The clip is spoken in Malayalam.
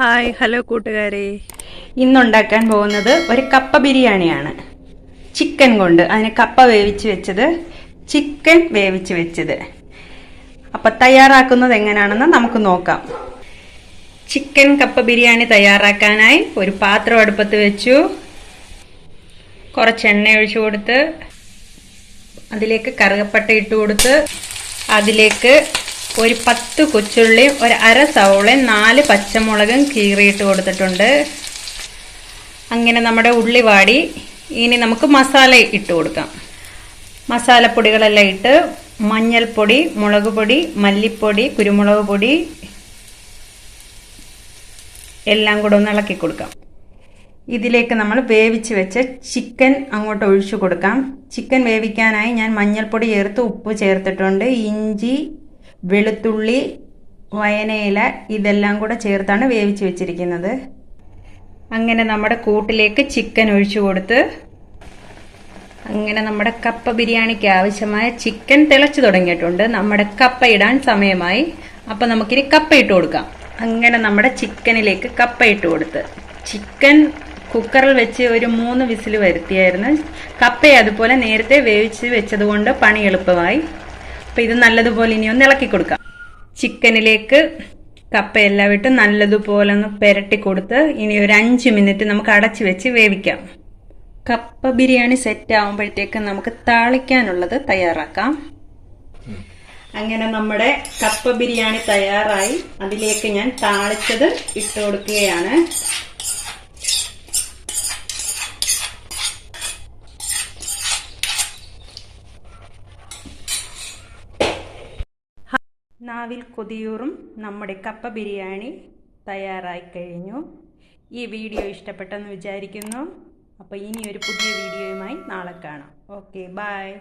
ഹായ് ഹലോ കൂട്ടുകാരെ. ഇന്നുണ്ടാക്കാൻ പോകുന്നത് ഒരു കപ്പ ബിരിയാണിയാണ്. ചിക്കൻ കൊണ്ട് അതിന് കപ്പ വേവിച്ച് വെച്ചത് ചിക്കൻ വേവിച്ച് വെച്ചത്. അപ്പം തയ്യാറാക്കുന്നത് എങ്ങനെയാണെന്ന് നമുക്ക് നോക്കാം. ചിക്കൻ കപ്പ ബിരിയാണി തയ്യാറാക്കാനായി ഒരു പാത്രം അടുപ്പത്ത് വെച്ചു. കുറച്ച് എണ്ണ ഒഴിച്ചു കൊടുത്ത് അതിലേക്ക് കറുകപ്പട്ട ഇട്ട് കൊടുത്ത് അതിലേക്ക് ഒരു പത്ത് കൊച്ചുള്ളിയും ഒരു അര സവോളയും നാല് പച്ചമുളകും കീറിയിട്ട് കൊടുത്തിട്ടുണ്ട്. അങ്ങനെ നമ്മുടെ ഉള്ളി വാടി. ഇനി നമുക്ക് മസാല ഇട്ട് കൊടുക്കാം. മസാലപ്പൊടികളെല്ലാം ഇട്ട് മഞ്ഞൾപ്പൊടി മുളക് പൊടി മല്ലിപ്പൊടി കുരുമുളക് പൊടി എല്ലാം കൂടെ ഒന്ന് ഇളക്കി കൊടുക്കാം. ഇതിലേക്ക് നമ്മൾ വേവിച്ച് വെച്ച ചിക്കൻ അങ്ങോട്ട് ഒഴിച്ചു കൊടുക്കാം. ചിക്കൻ വേവിക്കാനായി ഞാൻ മഞ്ഞൾപ്പൊടി ചേർത്ത് ഉപ്പ് ചേർത്തിട്ടുണ്ട്. ഇഞ്ചി വെളുത്തുള്ളി വയനയില ഇതെല്ലാം കൂടെ ചേർത്താണ് വേവിച്ച് വെച്ചിരിക്കുന്നത്. അങ്ങനെ നമ്മുടെ കൂട്ടിലേക്ക് ചിക്കൻ ഒഴിച്ചു കൊടുത്ത് അങ്ങനെ നമ്മുടെ കപ്പ ബിരിയാണിക്ക് ആവശ്യമായ ചിക്കൻ തിളച്ചു തുടങ്ങിയിട്ടുണ്ട്. നമ്മുടെ കപ്പ ഇടാൻ സമയമായി. അപ്പം നമുക്കിനി കപ്പ ഇട്ട് കൊടുക്കാം. അങ്ങനെ നമ്മുടെ ചിക്കനിലേക്ക് കപ്പ ഇട്ട് കൊടുത്ത്. ചിക്കൻ കുക്കറിൽ വെച്ച് ഒരു മൂന്ന് വിസിൽ വരുത്തിയായിരുന്നു. കപ്പയെ അതുപോലെ നേരത്തെ വേവിച്ച് വെച്ചതുകൊണ്ട് പണി എളുപ്പമായി. അപ്പം ഇത് നല്ലതുപോലെ ഇനി ഒന്ന് ഇളക്കി കൊടുക്കാം. ചിക്കനിലേക്ക് കപ്പയെല്ലാം ഇട്ട് നല്ലതുപോലെ ഒന്ന് പെരട്ടി കൊടുത്ത് ഇനി ഒരു അഞ്ച് മിനിറ്റ് നമുക്ക് അടച്ചു വെച്ച് വേവിക്കാം. കപ്പ ബിരിയാണി സെറ്റ് ആവുമ്പോഴത്തേക്ക് നമുക്ക് താളിക്കാനുള്ളത് തയ്യാറാക്കാം. അങ്ങനെ നമ്മുടെ കപ്പ ബിരിയാണി തയ്യാറായി. അതിലേക്ക് ഞാൻ താളിച്ചത് ഇട്ട് കൊടുക്കുകയാണ്. നാവിൽ കൊതിയൂറും നമ്മുടെ കപ്പ ബിരിയാണി തയ്യാറായി കഴിഞ്ഞു. ഈ വീഡിയോ ഇഷ്ടപ്പെട്ടെന്ന് വിചാരിക്കുന്നു. അപ്പോൾ ഇനി ഒരു പുതിയ വീഡിയോയുമായി നാളെ കാണാം. Okay bye